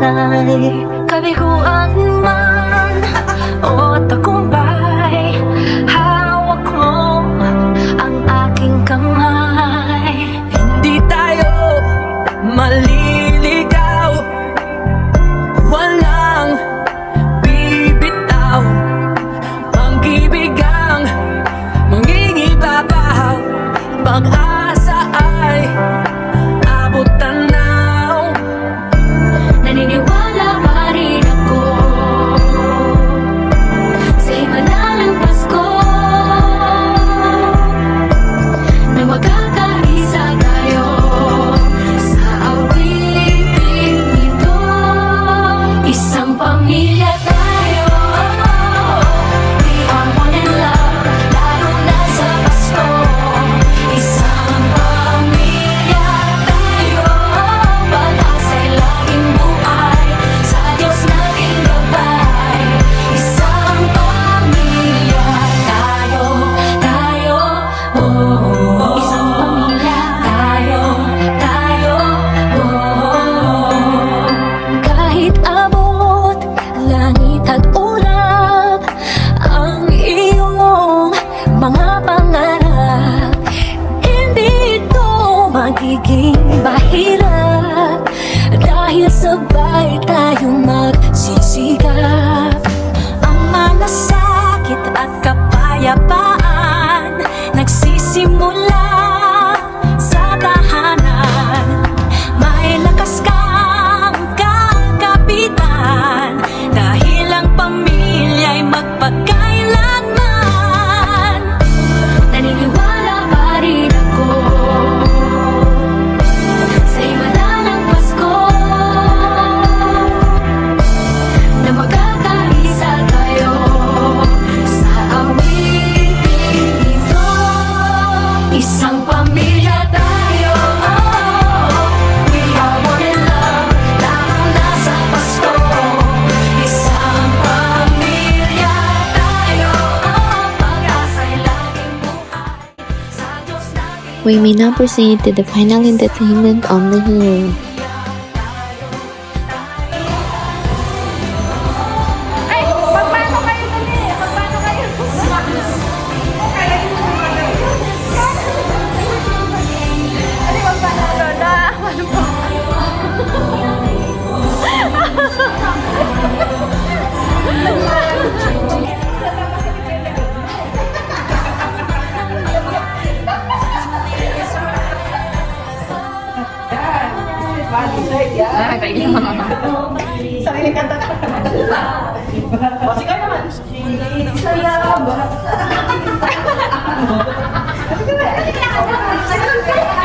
sana'y kabiguan man. O we may now proceed to the final entertainment on the hill. Sarili kanta ka. O, sige naman. Saya ba? Sige na. Sige na.